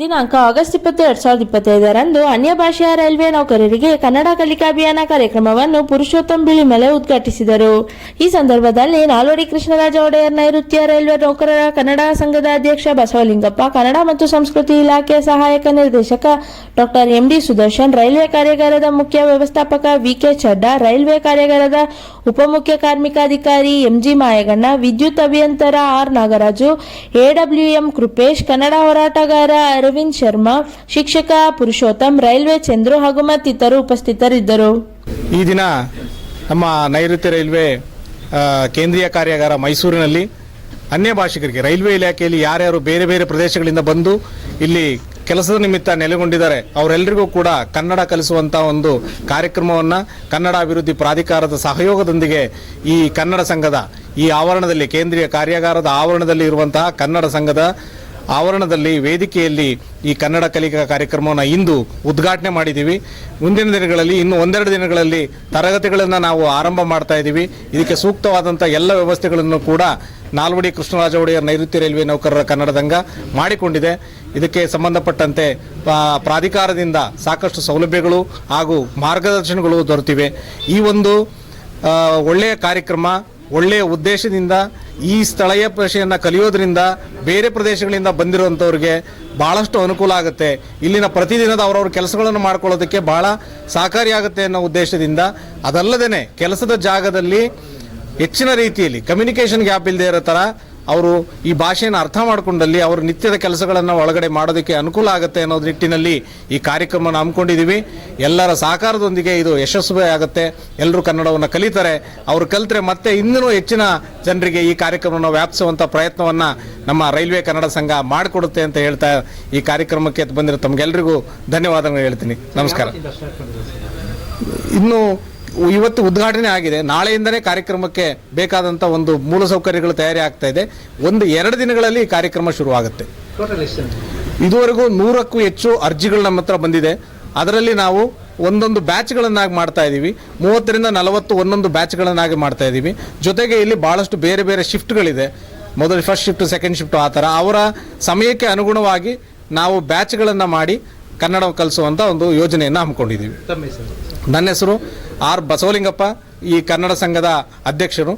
ದಿನಾಂಕ ಆಗಸ್ಟ್ ಇಪ್ಪತ್ತು ಎರಡ್ ಸಾವಿರದ ಇಪ್ಪತ್ತೈದರಂದು ಅನ್ಯ ಭಾಷೆಯ ರೈಲ್ವೆ ನೌಕರರಿಗೆ ಕನ್ನಡ ಕಲಿಕಾ ಅಭಿಯಾನ ಕಾರ್ಯಕ್ರಮವನ್ನು ಪುರುಷೋತ್ತಮ್ ಬಿಳಿಮಲೆ ಉದ್ಘಾಟಿಸಿದರು. ಈ ಸಂದರ್ಭದಲ್ಲಿ ನಾಲ್ವಡಿ ಕೃಷ್ಣರಾಜ ಒಡೆಯರ್ ನೈಋತ್ಯ ರೈಲ್ವೆ ನೌಕರರ ಕನ್ನಡ ಸಂಘದ ಅಧ್ಯಕ್ಷ ಬಸವಲಿಂಗಪ್ಪ, ಕನ್ನಡ ಮತ್ತು ಸಂಸ್ಕೃತಿ ಇಲಾಖೆ ಸಹಾಯಕ ನಿರ್ದೇಶಕ ಡಾಕ್ಟರ್ ಎಂಡಿ ಸುದರ್ಶನ್, ರೈಲ್ವೆ ಕಾರ್ಯಾಗಾರದ ಮುಖ್ಯ ವ್ಯವಸ್ಥಾಪಕ ವಿಕೆ ಚಡ್ಡಾ, ರೈಲ್ವೆ ಕಾರ್ಯಾಗಾರದ ಉಪಮುಖ್ಯ ಕಾರ್ಮಿಕಾಧಿಕಾರಿ ಎಂಜಿ ಮಾಯಗಣ್ಣ, ವಿದ್ಯುತ್ ಅಭಿಯಂತರ ಆರ್ ನಾಗರಾಜು ಎಡಬ್ಲ್ಯೂಎಂ ಕೃಪೇಶ್, ಕನ್ನಡ ಹೋರಾಟಗಾರ ಅರವಿಂದ್ ಶರ್ಮಾ, ಶಿಕ್ಷಕ ಪುರುಷೋತ್ತಮ್, ರೈಲ್ವೆ ಚಂದ್ರು ಹಾಗೂ ಮತ್ತಿತರರು ಉಪಸ್ಥಿತರಿದ್ದರು. ಈ ದಿನ ನಮ್ಮ ನೈಋತ್ಯ ರೈಲ್ವೆ ಕೇಂದ್ರೀಯ ಕಾರ್ಯಾಗಾರ ಮೈಸೂರಿನಲ್ಲಿ ಅನ್ಯ ಭಾಷಿಕರಿಗೆ, ರೈಲ್ವೆ ಇಲಾಖೆಯಲ್ಲಿ ಯಾರ್ಯಾರು ಬೇರೆ ಬೇರೆ ಪ್ರದೇಶಗಳಿಂದ ಬಂದು ಇಲ್ಲಿ ಕೆಲಸದ ನಿಮಿತ್ತ ನೆಲೆಗೊಂಡಿದ್ದಾರೆ ಅವರೆಲ್ಲರಿಗೂ ಕೂಡ ಕನ್ನಡ ಕಲಿಸುವಂಥ ಒಂದು ಕಾರ್ಯಕ್ರಮವನ್ನು ಕನ್ನಡ ಅಭಿವೃದ್ಧಿ ಪ್ರಾಧಿಕಾರದ ಸಹಯೋಗದೊಂದಿಗೆ ಈ ಕನ್ನಡ ಸಂಘದ ಈ ಆವರಣದಲ್ಲಿ, ಕೇಂದ್ರೀಯ ಕಾರ್ಯಾಗಾರದ ಆವರಣದಲ್ಲಿ ಇರುವಂತಹ ಕನ್ನಡ ಸಂಘದ ಆವರಣದಲ್ಲಿ ವೇದಿಕೆಯಲ್ಲಿ ಈ ಕನ್ನಡ ಕಲಿಕಾ ಕಾರ್ಯಕ್ರಮವನ್ನು ಇಂದು ಉದ್ಘಾಟನೆ ಮಾಡಿದ್ದೀವಿ. ಮುಂದಿನ ದಿನಗಳಲ್ಲಿ, ಇನ್ನು ಒಂದೆರಡು ದಿನಗಳಲ್ಲಿ ತರಗತಿಗಳನ್ನು ನಾವು ಆರಂಭ ಮಾಡ್ತಾ ಇದ್ದೀವಿ. ಇದಕ್ಕೆ ಸೂಕ್ತವಾದಂಥ ಎಲ್ಲ ವ್ಯವಸ್ಥೆಗಳನ್ನು ಕೂಡ ನಾಲ್ವಡಿ ಕೃಷ್ಣರಾಜ ಒಡೆಯರ್ ನೈಋತ್ಯ ರೈಲ್ವೆ ನೌಕರರ ಕನ್ನಡ ಸಂಘ ಮಾಡಿಕೊಂಡಿದೆ. ಇದಕ್ಕೆ ಸಂಬಂಧಪಟ್ಟಂತೆ ಪ್ರಾಧಿಕಾರದಿಂದ ಸಾಕಷ್ಟು ಸೌಲಭ್ಯಗಳು ಹಾಗೂ ಮಾರ್ಗದರ್ಶನಗಳು ದೊರೆತಿವೆ. ಈ ಒಂದು ಒಳ್ಳೆಯ ಕಾರ್ಯಕ್ರಮ ಒಳ್ಳೆಯ ಉದ್ದೇಶದಿಂದ ಈ ಸ್ಥಳೀಯ ಭಾಷೆಯನ್ನು ಕಲಿಯೋದ್ರಿಂದ ಬೇರೆ ಪ್ರದೇಶಗಳಿಂದ ಬಂದಿರುವಂಥವ್ರಿಗೆ ಭಾಳಷ್ಟು ಅನುಕೂಲ ಆಗುತ್ತೆ. ಇಲ್ಲಿನ ಪ್ರತಿದಿನದ ಅವರವ್ರ ಕೆಲಸಗಳನ್ನು ಮಾಡ್ಕೊಳ್ಳೋದಕ್ಕೆ ಭಾಳ ಸಹಕಾರಿಯಾಗುತ್ತೆ ಅನ್ನೋ ಉದ್ದೇಶದಿಂದ ಅದಲ್ಲದೇ ಕೆಲಸದ ಜಾಗದಲ್ಲಿ ಹೆಚ್ಚಿನ ರೀತಿಯಲ್ಲಿ ಕಮ್ಯುನಿಕೇಷನ್ ಗ್ಯಾಪ್ ಇಲ್ಲದೆ ಇರೋ ಥರ ಅವರು ಈ ಭಾಷೆಯನ್ನು ಅರ್ಥ ಮಾಡಿಕೊಂಡಲ್ಲಿ ಅವರು ನಿತ್ಯದ ಕೆಲಸಗಳನ್ನು ಒಳಗಡೆ ಮಾಡೋದಕ್ಕೆ ಅನುಕೂಲ ಆಗುತ್ತೆ ಅನ್ನೋ ನಿಟ್ಟಿನಲ್ಲಿ ಈ ಕಾರ್ಯಕ್ರಮವನ್ನು ಹಮ್ಮಿಕೊಂಡಿದ್ದೀವಿ. ಎಲ್ಲರ ಸಹಕಾರದೊಂದಿಗೆ ಇದು ಯಶಸ್ವಿ ಆಗುತ್ತೆ. ಎಲ್ಲರೂ ಕನ್ನಡವನ್ನು ಕಲಿತಾರೆ. ಅವರು ಕಲಿತರೆ ಮತ್ತೆ ಇನ್ನೂ ಹೆಚ್ಚಿನ ಜನರಿಗೆ ಈ ಕಾರ್ಯಕ್ರಮವನ್ನು ವ್ಯಾಪಿಸುವಂಥ ಪ್ರಯತ್ನವನ್ನು ನಮ್ಮ ರೈಲ್ವೆ ಕನ್ನಡ ಸಂಘ ಮಾಡಿಕೊಡುತ್ತೆ ಅಂತ ಹೇಳ್ತಾ ಈ ಕಾರ್ಯಕ್ರಮಕ್ಕೆ ಬಂದಿರೋ ತಮಗೆಲ್ಲರಿಗೂ ಧನ್ಯವಾದಗಳು ಹೇಳ್ತೀನಿ. ನಮಸ್ಕಾರ. ಇನ್ನು ಇವತ್ತು ಉದ್ಘಾಟನೆ ಆಗಿದೆ. ನಾಳೆಯಿಂದನೇ ಕಾರ್ಯಕ್ರಮಕ್ಕೆ ಬೇಕಾದಂಥ ಒಂದು ಮೂಲಸೌಕರ್ಯಗಳು ತಯಾರಿ ಆಗ್ತಾ ಇದೆ. ಒಂದು ಎರಡು ದಿನಗಳಲ್ಲಿ ಈ ಕಾರ್ಯಕ್ರಮ ಶುರುವಾಗುತ್ತೆ. ಇದುವರೆಗೂ ನೂರಕ್ಕೂ ಹೆಚ್ಚು ಅರ್ಜಿಗಳು ನಮ್ಮ ಹತ್ರ ಬಂದಿದೆ. ಅದರಲ್ಲಿ ನಾವು ಒಂದೊಂದು ಬ್ಯಾಚ್ಗಳನ್ನಾಗಿ ಮಾಡ್ತಾ ಇದ್ದೀವಿ. ಮೂವತ್ತರಿಂದ ನಲವತ್ತು ಒಂದೊಂದು ಬ್ಯಾಚ್ಗಳನ್ನಾಗಿ ಮಾಡ್ತಾ ಇದ್ದೀವಿ. ಜೊತೆಗೆ ಇಲ್ಲಿ ಭಾಳಷ್ಟು ಬೇರೆ ಬೇರೆ ಶಿಫ್ಟ್ಗಳಿದೆ. ಮೊದಲು ಫಸ್ಟ್ ಶಿಫ್ಟ್ ಸೆಕೆಂಡ್ ಶಿಫ್ಟ್ ಆ ಥರ. ಅವರ ಸಮಯಕ್ಕೆ ಅನುಗುಣವಾಗಿ ನಾವು ಬ್ಯಾಚ್ಗಳನ್ನು ಮಾಡಿ ಕನ್ನಡ ಕಲಿಸುವಂಥ ಒಂದು ಯೋಜನೆಯನ್ನು ಹಮ್ಮಿಕೊಂಡಿದ್ದೀವಿ. ನನ್ನ ಹೆಸರು ಆರ್ ಬಸವಲಿಂಗಪ್ಪ, ಈ ಕನ್ನಡ ಸಂಘದ ಅಧ್ಯಕ್ಷರು.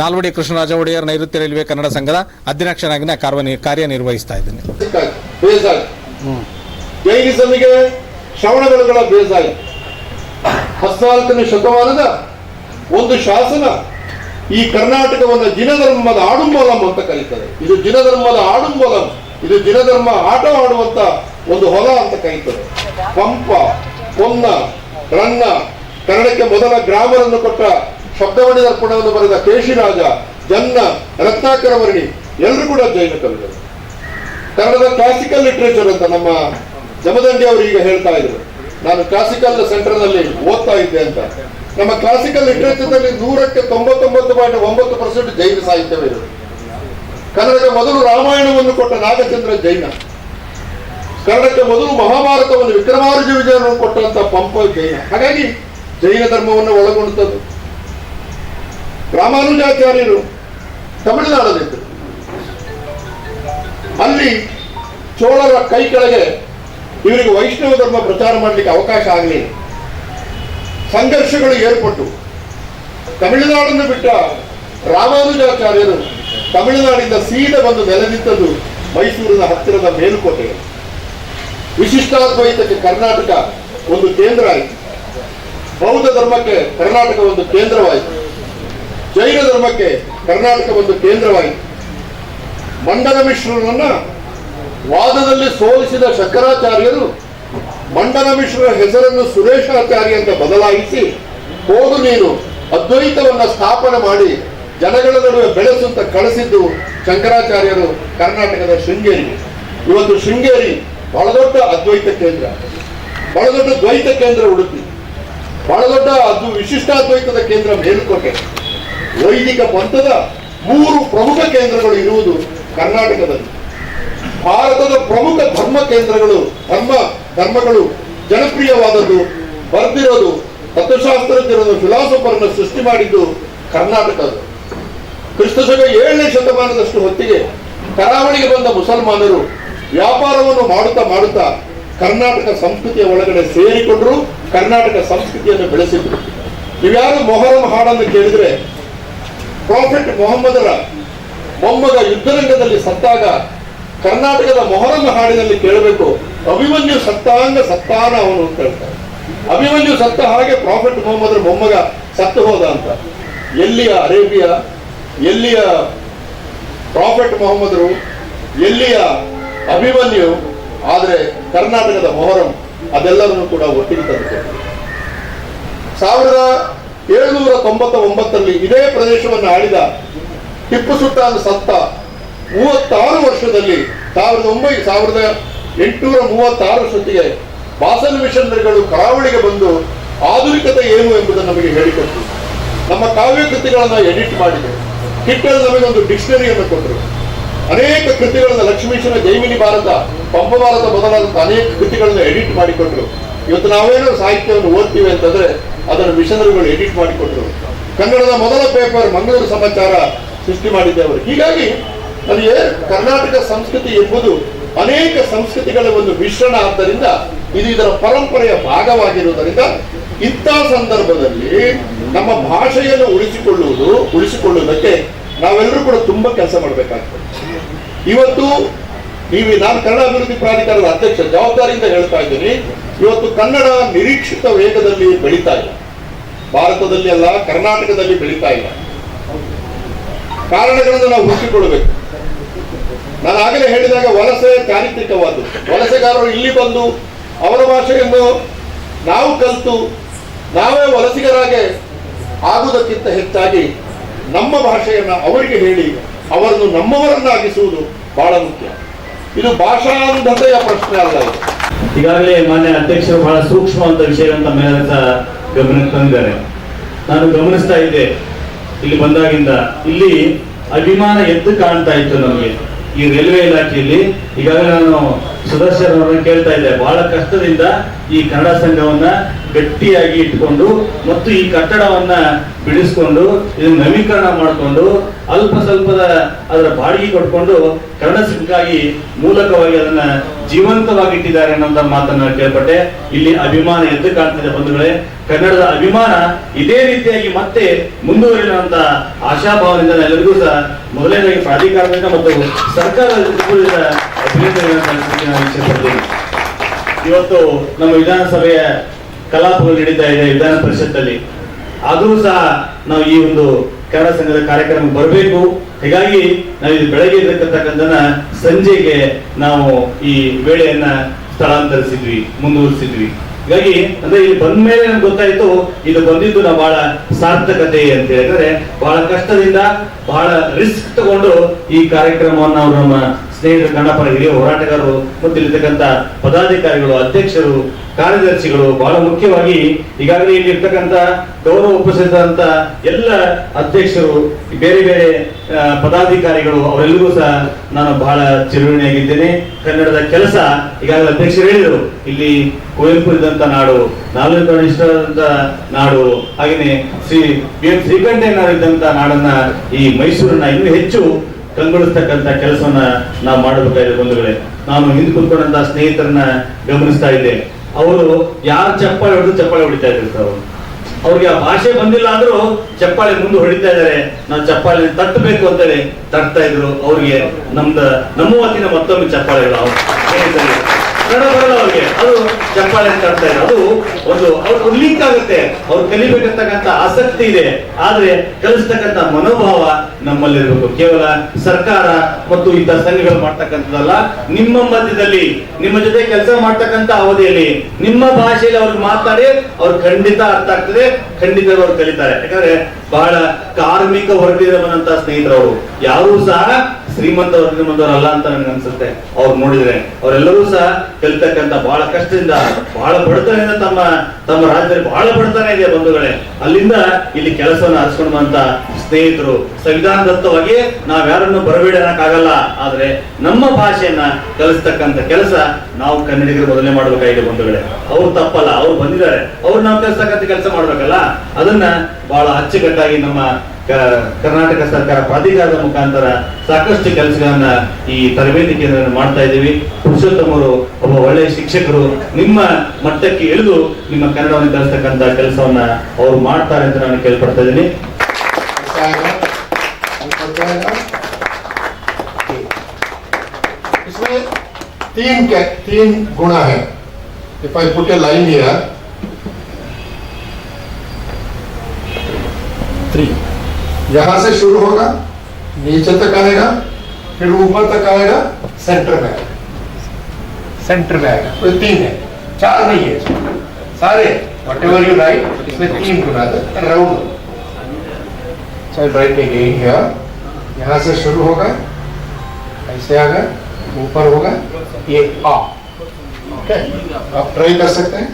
ನಾಲ್ವಡಿ ಕೃಷ್ಣರಾಜ ಒಡೆಯರ್ ನೈಋತ್ಯ ರೈಲ್ವೆ ಕನ್ನಡ ಸಂಘದ ಅಧ್ಯಕ್ಷನಾಗಿ ಕಾರ್ಯ ಕಾರ್ಯನಿರ್ವಹಿಸ್ತಾ ಇದ್ದೀನಿ. ಹದಿನಾಲ್ಕನೇ ಶತಮಾನದ ಒಂದು ಶಾಸನ ಈ ಕರ್ನಾಟಕವನ್ನು ಜಿನಧರ್ಮದ ಆಡುಂಬೋಲಂ ಅಂತ ಕರೀತಾರೆ. ಇದು ಜಿನಧರ್ಮದ ಆಡುಂಬೋಲಂ. ಇದು ಜಿನಧರ್ಮ ಆಟ ಆಡುವಂತ ಒಂದು ಹೊಲ ಅಂತ ಕರೀತಾರೆ. ಪಂಪ, ಪೊನ್ನ, ರನ್ನ ಕನ್ನಡಕ್ಕೆ ಮೊದಲ ಗ್ರಾಮರ್ ಅನ್ನು ಕೊಟ್ಟ ಶಬ್ದವಣಿ ದರ್ಪಣವನ್ನು ಬರೆದ ಕೇಶಿರಾಜ, ಜನ್ನ, ರತ್ನಾಕರ ವರ್ಣಿ ಎಲ್ಲರೂ ಕೂಡ ಜೈನ ಕವಿಗಳು. ಕನ್ನಡದ ಕ್ಲಾಸಿಕಲ್ ಲಿಟ್ರೇಚರ್ ಅಂತ ನಮ್ಮ ಜಮದಂಡಿ ಅವರು ಈಗ ಹೇಳ್ತಾ ಇದ್ರು. ನಾನು ಕ್ಲಾಸಿಕಲ್ ಸೆಂಟರ್ನಲ್ಲಿ ಓದ್ತಾ ಇದ್ದೆ ಅಂತ. ನಮ್ಮ ಕ್ಲಾಸಿಕಲ್ ಲಿಟ್ರೇಚರ್ನಲ್ಲಿ ನೂರಕ್ಕೆ ತೊಂಬತ್ತೊಂಬತ್ತು ಪಾಯಿಂಟ್ ಒಂಬತ್ತು ಪರ್ಸೆಂಟ್ ಜೈನ ಸಾಹಿತ್ಯವೇ ಇದೆ. ಕನ್ನಡಕ್ಕೆ ಮೊದಲು ರಾಮಾಯಣವನ್ನು ಕೊಟ್ಟ ನಾಗಚಂದ್ರ ಜೈನ. ಕನ್ನಡಕ್ಕೆ ಮೊದಲು ಮಹಾಭಾರತವನ್ನು ವಿಕ್ರಮಾರ್ಜುನ ವಿಜಯನನ್ನು ಕೊಟ್ಟಂತ ಪಂಪ ಜೈನ. ಹಾಗಾಗಿ ಜೈನ ಧರ್ಮವನ್ನು ಒಳಗೊಂಡಂಥದ್ದು ರಾಮಾನುಜಾಚಾರ್ಯರು ತಮಿಳುನಾಡಲ್ಲಿದ್ದರು. ಅಲ್ಲಿ ಚೋಳರ ಕೈ ಕೆಳಗೆ ಇವರಿಗೆ ವೈಷ್ಣವ ಧರ್ಮ ಪ್ರಚಾರ ಮಾಡಲಿಕ್ಕೆ ಅವಕಾಶ ಆಗಲಿ ಸಂಘರ್ಷಗಳು ಏರ್ಪಟ್ಟು. ತಮಿಳುನಾಡನ್ನು ಬಿಟ್ಟ ರಾಮಾನುಜಾಚಾರ್ಯರು ತಮಿಳುನಾಡಿಂದ ಸೀದ ಬಂದು ನೆಲೆ ನಿಂತದ್ದು ಮೈಸೂರಿನ ಹತ್ತಿರದ ಮೇಲುಕೋಟೆಯಲ್ಲಿ. ವಿಶಿಷ್ಟಾದ್ವೈತಕ್ಕೆ ಕರ್ನಾಟಕ ಒಂದು ಕೇಂದ್ರ ಆಯಿತು. ಬೌದ್ಧ ಧರ್ಮಕ್ಕೆ ಕರ್ನಾಟಕ ಒಂದು ಕೇಂದ್ರವಾಯಿತು. ಜೈನ ಧರ್ಮಕ್ಕೆ ಕರ್ನಾಟಕ ಒಂದು ಕೇಂದ್ರವಾಯಿತು. ಮಂಡನ ಮಿಶ್ರನನ್ನ ವಾದದಲ್ಲಿ ಸೋಲಿಸಿದ ಶಂಕರಾಚಾರ್ಯರು ಮಂಡನ ಮಿಶ್ರರ ಹೆಸರನ್ನು ಸುರೇಶಾಚಾರ್ಯ ಅಂತ ಬದಲಾಯಿಸಿ ಹೋಗು ನೀನು ಅದ್ವೈತವನ್ನ ಸ್ಥಾಪನೆ ಮಾಡಿ ಜನಗಳ ನಡುವೆ ಬೆಳೆಸುತ್ತ ಕಳಿಸಿದ್ದು ಶಂಕರಾಚಾರ್ಯರು ಕರ್ನಾಟಕದ ಶೃಂಗೇರಿ. ಇವತ್ತು ಶೃಂಗೇರಿ ಬಹಳ ದೊಡ್ಡ ಅದ್ವೈತ ಕೇಂದ್ರ. ಬಹಳ ದೊಡ್ಡ ದ್ವೈತ ಕೇಂದ್ರ ಉಡುಪಿ. ಬಹಳ ದೊಡ್ಡ ಅದು ವಿಶಿಷ್ಟಾದ್ವೈತದ ಕೇಂದ್ರ ಮೇಲುಕೋಟೆ. ವೈದಿಕ ಪಂಥದ ಮೂರು ಪ್ರಮುಖ ಕೇಂದ್ರಗಳು ಇರುವುದು ಕರ್ನಾಟಕದಲ್ಲಿ. ಭಾರತದ ಪ್ರಮುಖ ಧರ್ಮ ಕೇಂದ್ರಗಳು, ಧರ್ಮ, ಧರ್ಮಗಳು ಜನಪ್ರಿಯವಾದದ್ದು ಬರೆದಿರೋದು, ತತ್ವಶಾಸ್ತ್ರಜ್ಞರನ್ನು ಫಿಲಾಸಫರನ್ನು ಸೃಷ್ಟಿ ಮಾಡಿದ್ದು ಕರ್ನಾಟಕ ಕ್ರಿಸ್ತಶಕ ಏಳನೇ ಶತಮಾನದಷ್ಟು ಹೊತ್ತಿಗೆ ಕರಾವಳಿಗೆ ಬಂದ ಮುಸಲ್ಮಾನರು ವ್ಯಾಪಾರವನ್ನು ಮಾಡುತ್ತಾ ಮಾಡುತ್ತಾ ಕರ್ನಾಟಕ ಸಂಸ್ಕೃತಿಯ ಒಳಗಡೆ ಸೇರಿಕೊಂಡ್ರು ಕರ್ನಾಟಕ ಸಂಸ್ಕೃತಿಯನ್ನು ಬೆಳೆಸಿದ್ರು. ನೀವ್ಯಾರು ಮೊಹರಂ ಹಾಡನ್ನು ಕೇಳಿದ್ರೆ ಪ್ರಾಫೆಟ್ ಮೊಹಮ್ಮದರ ಮೊಮ್ಮಗ ಯುದ್ಧರಂಗದಲ್ಲಿ ಸತ್ತಾಗ ಕರ್ನಾಟಕದ ಮೊಹರಂ ಹಾಡಿನಲ್ಲಿ ಕೇಳಬೇಕು, ಅಭಿಮನ್ಯು ಸತ್ತಾಂಗ ಸತ್ತಾನ ಅವನು ಅಂತ ಹೇಳ್ತಾರೆ. ಅಭಿಮನ್ಯು ಸತ್ತ ಹಾಗೆ ಪ್ರಾಫೆಟ್ ಮೊಹಮ್ಮದರ ಮೊಮ್ಮಗ ಸತ್ತು ಹೋದ ಅಂತ. ಎಲ್ಲಿಯ ಅರೇಬಿಯಾ, ಎಲ್ಲಿಯ ಪ್ರಾಫೆಟ್ ಮೊಹಮ್ಮದರು, ಎಲ್ಲಿಯ ಅಭಿಮನ್ಯು ಆದರೆ ಕರ್ನಾಟಕದ ಮೊಹರಂ ಅದೆಲ್ಲರನ್ನು ಕೂಡ ಒಟ್ಟಿಗೆ ತಂದುಕೊಟ್ಟಿದೆ. ಸಾವಿರದ ಏಳುನೂರ ತೊಂಬತ್ತ ಒಂಬತ್ತರಲ್ಲಿ ಇದೇ ಪ್ರದೇಶವನ್ನು ಆಳಿದ ಟಿಪ್ಪು ಸುಲ್ತಾನ್ ಸತ್ತ ಮೂವತ್ತಾರು ವರ್ಷದಲ್ಲಿ ಸಾವಿರದ ಒಂಬೈ, ಸಾವಿರದ ಎಂಟುನೂರ ಮೂವತ್ತಾರು ವರ್ಷತ್ತಿಗೆ ಬಾಸನ್ ಮಿಷನರಿಗಳು ಕರಾವಳಿಗೆ ಬಂದು ಆಧುನಿಕತೆ ಏನು ಎಂಬುದನ್ನು ನಮಗೆ ಹೇಳಿಕೊಟ್ಟರು ನಮ್ಮ ಕಾವ್ಯ ಕೃತಿಗಳನ್ನು ಎಡಿಟ್ ಕಿಟ್ಟರ್ ನಮಗೆ ನಮಗೊಂದು ಡಿಕ್ಷನರಿಯನ್ನು ಕೊಟ್ಟರು. ಅನೇಕ ಕೃತಿಗಳನ್ನು ಲಕ್ಷ್ಮೀಶ್ವರ ಜೈಮಿನಿ ಭಾರತ, ಪಂಪ ಭಾರತ ಮೊದಲಾದಂಥ ಅನೇಕ ಕೃತಿಗಳನ್ನು ಎಡಿಟ್ ಮಾಡಿಕೊಟ್ರು ಇವತ್ತು ನಾವೇನೋ ಸಾಹಿತ್ಯವನ್ನು ಓದ್ತೀವಿ ಅಂತಂದ್ರೆ ಅದನ್ನು ಮಿಷನರಿಗಳು ಎಡಿಟ್ ಮಾಡಿಕೊಟ್ರು ಕನ್ನಡದ ಮೊದಲ ಪೇಪರ್ ಮಂಗಳೂರು ಸಮಾಚಾರ ಸೃಷ್ಟಿ ಮಾಡಿದ್ದೇವರು ಹೀಗಾಗಿ ನನಗೆ ಕರ್ನಾಟಕ ಸಂಸ್ಕೃತಿ ಎಂಬುದು ಅನೇಕ ಸಂಸ್ಕೃತಿಗಳ ಒಂದು ಮಿಶ್ರಣ ಆದ್ದರಿಂದ ಇದು ಇದರ ಪರಂಪರೆಯ ಭಾಗವಾಗಿರುವುದರಿಂದ ಇಂಥ ಸಂದರ್ಭದಲ್ಲಿ ನಮ್ಮ ಭಾಷೆಯನ್ನು ಉಳಿಸಿಕೊಳ್ಳುವುದು, ಉಳಿಸಿಕೊಳ್ಳುವುದಕ್ಕೆ ನಾವೆಲ್ಲರೂ ಕೂಡ ತುಂಬಾ ಕೆಲಸ ಮಾಡಬೇಕಾಗ್ತದೆ. ಇವತ್ತು ನೀವು ನಾನು ಕನ್ನಡ ಅಭಿವೃದ್ಧಿ ಪ್ರಾಧಿಕಾರದ ಅಧ್ಯಕ್ಷ ಜವಾಬ್ದಾರಿಯಿಂದ ಹೇಳ್ತಾ ಇದ್ದೀನಿ. ಇವತ್ತು ಕನ್ನಡ ನಿರೀಕ್ಷಿತ ವೇಗದಲ್ಲಿ ಬೆಳೀತಾ ಇಲ್ಲ. ಭಾರತದಲ್ಲಿ ಅಲ್ಲ, ಕರ್ನಾಟಕದಲ್ಲಿ ಬೆಳೀತಾ ಇಲ್ಲ. ಕಾರಣಗಳನ್ನು ನಾವು ಹುಡುಕಿಕೊಳ್ಬೇಕು ನಾನು ಆಗಲೇ ಹೇಳಿದಾಗ ವಲಸೆ ಚಾರಿತ್ರಿಕವಾದ್ದು ವಲಸೆಗಾರರು ಇಲ್ಲಿ ಬಂದು ಅವರ ಭಾಷೆಯನ್ನು ನಾವು ಕಲಿತು ನಾವೇ ವಲಸಿಗರಾಗೆ ಆಗುವುದಕ್ಕಿಂತ ಹೆಚ್ಚಾಗಿ ನಮ್ಮ ಭಾಷೆಯನ್ನು ಅವರಿಗೆ ಹೇಳಿ ಅವರನ್ನು ನಮ್ಮವರನ್ನಾಗಿಸುವುದು ಬಹಳ ಮುಖ್ಯ. ಇದು ಭಾಷಾಂಧತೆಯ ಪ್ರಶ್ನೆ ಅಲ್ಲ ಈಗಾಗಲೇ ಮಾನ್ಯ ಅಧ್ಯಕ್ಷರು ಬಹಳ ಸೂಕ್ಷ್ಮವಾದ ವಿಷಯವಂತ ಮೇಲೆ ಸಹ ಗಮನಕ್ಕೆ ತಂದಿದ್ದಾರೆ. ನಾನು ಗಮನಿಸ್ತಾ ಇದ್ದೆ ಇಲ್ಲಿ ಬಂದಾಗಿಂದ. ಇಲ್ಲಿ ಅಭಿಮಾನ ಎದ್ದು ಕಾಣ್ತಾ ಇತ್ತು ನಮಗೆ ಈ ರೈಲ್ವೆ ಇಲಾಖೆಯಲ್ಲಿ. ಈಗಾಗಲೇ ನಾನು ಸುದರ್ಶನ್ ಕೇಳ್ತಾ ಇದ್ದೆ. ಬಹಳ ಕಷ್ಟದಿಂದ ಈ ಕನ್ನಡ ಸಂಘವನ್ನ ಗಟ್ಟಿಯಾಗಿ ಇಟ್ಕೊಂಡು ಮತ್ತು ಈ ಕಟ್ಟಡವನ್ನ ಬಿಡಿಸ್ಕೊಂಡು, ಇದನ್ನ ನವೀಕರಣ ಮಾಡಿಕೊಂಡು, ಅಲ್ಪ ಸ್ವಲ್ಪದ ಅದರ ಬಾಡಿಗೆ ಕೊಟ್ಕೊಂಡು ಕನ್ನಡ ಸಿಕ್ಕಾಗಿ ಮೂಲಕವಾಗಿ ಅದನ್ನ ಜೀವಂತವಾಗಿಟ್ಟಿದ್ದಾರೆ ಅನ್ನೋಂಥ ಮಾತನ್ನ ಕೇಳ್ಪಟ್ಟೆ. ಇಲ್ಲಿ ಅಭಿಮಾನ ಎದ್ದು ಕಾಣ್ತಿದೆ ಬಂಧುಗಳೇ. ಕನ್ನಡದ ಅಭಿಮಾನ ಇದೇ ರೀತಿಯಾಗಿ ಮತ್ತೆ ಮುಂದುವರಿಯುವಂತ ಆಶಾಭಾವದಿಂದ ಎಲ್ಲರಿಗೂ ಸಹ ಮೊದಲನೇದಾಗಿ ಪ್ರಾಧಿಕಾರದಿಂದ ಮತ್ತು ಸರ್ಕಾರದ ಅಭಿನಂದನೆಗಳನ್ನು ಇವತ್ತು ನಮ್ಮ ವಿಧಾನಸಭೆಯ ಕಲಾಪಗಳು ನಡೀತಾ ಇದೆ ವಿಧಾನ ಪರಿಷತ್ತಲ್ಲಿ. ಆದರೂ ಸಹ ನಾವು ಈ ಒಂದು ಕನ್ನಡ ಸಂಘದ ಕಾರ್ಯಕ್ರಮ ಬರಬೇಕು. ಹೀಗಾಗಿ ನಾವು ಇದು ಬೆಳಗ್ಗೆ ಇರತಕ್ಕಂಥದ್ದನ್ನ ಸಂಜೆಗೆ ನಾವು ಈ ವೇಳೆಯನ್ನ ಸ್ಥಳಾಂತರಿಸಿದ್ವಿ, ಮುಂದುವರಿಸಿದ್ವಿ. ಹೀಗಾಗಿ ಅಂದ್ರೆ ಇಲ್ಲಿ ಬಂದ ಮೇಲೆ ನಮ್ಗೆ ಗೊತ್ತಾಯ್ತು, ಇದು ಬಂದಿದ್ದು ನಾವು ಬಹಳ ಸಾರ್ಥಕತೆ ಅಂತ ಹೇಳಿದ್ರೆ, ಬಹಳ ಕಷ್ಟದಿಂದ ಬಹಳ ರಿಸ್ಕ್ ತಗೊಂಡು ಈ ಕಾರ್ಯಕ್ರಮವನ್ನು ಅವರು ನಮ್ಮ ಸ್ನೇಹಿತರು ಕನ್ನಡಪರ ಹಿರಿಯ ಹೋರಾಟಗಾರರು ಮತ್ತು ಇಲ್ಲಿರ್ತಕ್ಕಂಥ ಪದಾಧಿಕಾರಿಗಳು, ಅಧ್ಯಕ್ಷರು ಕಾರ್ಯದರ್ಶಿಗಳು ಬಹಳ ಮುಖ್ಯವಾಗಿ ಈಗಾಗಲೇ ಇಲ್ಲಿ ಇರ್ತಕ್ಕಂಥ ಗೌರವ ಉಪಸ್ಥಿತಂತ ಎಲ್ಲ ಅಧ್ಯಕ್ಷರು, ಬೇರೆ ಬೇರೆ ಪದಾಧಿಕಾರಿಗಳು, ಅವರೆಲ್ಲರಿಗೂ ಸಹ ನಾನು ಬಹಳ ಚಿರುಣಿಯಾಗಿದ್ದೇನೆ ಕನ್ನಡದ ಕೆಲಸ ಈಗಾಗಲೇ ಅಧ್ಯಕ್ಷರು ಹೇಳಿದರು. ಇಲ್ಲಿ ಕುವೆಂಪು ಇದ್ದಂಥ ನಾಡು ನಾಲ್ಕು ಇಷ್ಟವಾದಂತ ನಾಡು, ಹಾಗೆಯೇ ಶ್ರೀ ಬಿ ಎಂ ಶ್ರೀಕಂಠಯ್ಯನವರು ಇದ್ದಂತ ನಾಡನ್ನ ಈ ಮೈಸೂರನ್ನ ಇನ್ನೂ ಹೆಚ್ಚು ಕಂಗೊಳಿಸ್ತಕ್ಕಂಥ ಕೆಲಸವನ್ನ ನಾವು ಮಾಡಬೇಕಾಗಿದೆ ಬಂಧುಗಳೇ. ನಾನು ಹಿಂದೆ ಕುತ್ಕೊಂಡಂತ ಸ್ನೇಹಿತರನ್ನ ಗಮನಿಸ್ತಾ ಇದ್ದೆ ಅವರು ಯಾರು ಚಪ್ಪಾಳೆ ಹೊಡೆದು ಚಪ್ಪಾಳೆ ಹೊಡಿತಾ ಇದ್ರು ಅವ್ರಿಗೆ ಆ ಭಾಷೆ ಬಂದಿಲ್ಲ ಅಂದ್ರೂ ಚಪ್ಪಾಳೆ ಮುಂದೆ ಹೊಡಿತಾ ಇದ್ದಾರೆ. ನಾವು ಚಪ್ಪಾಳೆ ತಟ್ಟಬೇಕು ಅಂತೇಳಿ ತಟ್ತಾ ಇದ್ರು. ಅವ್ರಿಗೆ ನಮ್ದ ನಮ್ಮ ಮತ್ತೊಮ್ಮೆ ಚಪ್ಪಾಳೆಗಳು ಕನ್ನಡ ಬರಲ್ಲ ಅವ್ರಿಗೆ ಅದು ಚಪ್ಪಾಳೆ ಅಂತ ಇದ್ರು ಅದು ಒಂದು ಅವ್ರು ಲಿಂಕ್ ಆಗುತ್ತೆ. ಅವ್ರು ಕಲಿಬೇಕಂತಕ್ಕಂಥ ಆಸಕ್ತಿ ಇದೆ. ಆದ್ರೆ ಕಲಿಸ್ತಕ್ಕಂಥ ಮನೋಭಾವ ನಮ್ಮಲ್ಲಿರ್ಬೇಕು. ಕೇವಲ ಸರ್ಕಾರ ಮತ್ತು ಇಂಥ ಸಂಘಗಳು ಮಾಡ್ತಕ್ಕಂಥದ್ದಲ್ಲ. ನಿಮ್ಮ ಮಧ್ಯದಲ್ಲಿ, ನಿಮ್ಮ ಜೊತೆ ಕೆಲಸ ಮಾಡ್ತಕ್ಕಂಥ ಅವಧಿಯಲ್ಲಿ ನಿಮ್ಮ ಭಾಷೆಯಲ್ಲಿ ಅವ್ರಿಗೆ ಮಾತಾಡಿ ಅವ್ರು ಖಂಡಿತ ಅರ್ಥ ಆಗ್ತದೆ. ಖಂಡಿತ ಅವ್ರು ಕಲಿತಾರೆ. ಯಾಕಂದ್ರೆ ಬಹಳ ಕಾರ್ಮಿಕ ವರ್ಗದಿಂದ ಬಂದಂತ ಸ್ನೇಹಿತರವರು ಯಾರೂ ಸಹ ಶ್ರೀಮಂತ ವರ್ಗದ ಅಂತ ನನಗೆ ಅನ್ಸುತ್ತೆ ಅವ್ರು ನೋಡಿದ್ರೆ ಅವರೆಲ್ಲರೂ ಸಹ ಕಲಿತಕ್ಕಂತ ಬಹಳ ಕಷ್ಟದಿಂದ ಬಹಳ ಬಡತನದಿಂದ ತಮ್ಮ ತಮ್ಮ ರಾಜ್ಯದಲ್ಲಿ ಬಹಳ ಬಡತನ ಇದೆ ಬಂಧುಗಳೇ. ಅಲ್ಲಿಂದ ಇಲ್ಲಿ ಕೆಲಸವನ್ನು ಹರಿಸ್ಕೊಂಡು ಬಂತ ಸ್ನೇಹಿತರು. ಯಾರನ್ನು ಬರಬೇಡ ಅನ್ನಕ್ಕಾಗಲ್ಲ. ಆದ್ರೆ ನಮ್ಮ ಭಾಷೆಯನ್ನ ಕಲಿಸ್ತಕ್ಕಂತ ಕೆಲಸ ನಾವು ಕನ್ನಡಿಗರು ಮೊದಲೇ ಮಾಡಬೇಕಾಗಿದೆ ಬಂಧುಗಳೇ. ಅವ್ರು ತಪ್ಪಲ್ಲ, ಅವ್ರು ಬಂದಿದ್ದಾರೆ. ಅವ್ರು ನಾವು ಕಲಿಸ್ತಕ್ಕಂಥ ಕೆಲಸ ಮಾಡ್ಬೇಕಲ್ಲ. ಅದನ್ನ ಬಹಳ ಅಚ್ಚುಕಟ್ಟಾಗಿ ನಮ್ಮ ಕರ್ನಾಟಕ ಸರ್ಕಾರ ಪ್ರಾಧಿಕಾರದ ಮುಖಾಂತರ ಸಾಕಷ್ಟು ಕೆಲಸಗಳನ್ನ ಈ ತರಬೇತಿ ಕೇಂದ್ರವನ್ನು ಮಾಡ್ತಾ ಇದ್ದೀವಿ ಪುರುಷೋತ್ತಮ್ ಅವರು ಒಬ್ಬ ಒಳ್ಳೆಯ ಶಿಕ್ಷಕರು ನಿಮ್ಮ ಮಟ್ಟಕ್ಕೆ ಇಳಿದು ನಿಮ್ಮ ಕನ್ನಡವನ್ನು ಕಲಿಸ್ತಕ್ಕಂತ ಕೆಲಸವನ್ನ ಅವರು ಮಾಡ್ತಾರೆ ಅಂತ ನಾನು ಕೇಳ್ಪಡ್ತಾ ಇದ್ದೀನಿ ऐसा आएगा ऊपर जाएगा इसमें तीन क्या तीन गुणा है if I put a line here यहाँ से शुरू होगा नीचे तक आएगा फिर ऊपर तक आएगा सेंटर में आएगा। सेंटर में आएगा। तो तीन है चार नहीं है सारे वट एवर यू राइट इसमें तीन गुना राउंड again यहाँ से शुरू होगा ऐसे आगा ऊपर होगा ये आ। ओके आप ट्राई कर सकते हैं।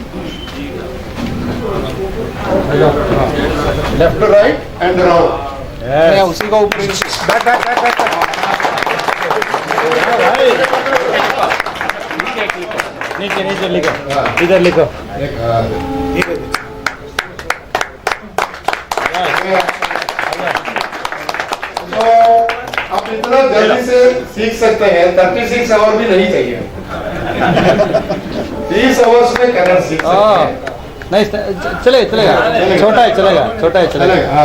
Left to right and round उसी को ऊपर बैक बैक बैक बैक नीचे नीचे लिखो हाँ। इधर लिखो तो आप इतना जल्दी से सीख सकते हैं। थर्टी सिक्स आवर भी नहीं चाहिए तीस आवर्स में कन्नड़ सीख सकते हैं। नहीं चलेगा चलेगा। छोटा है चलेगा छोटा है चलेगा।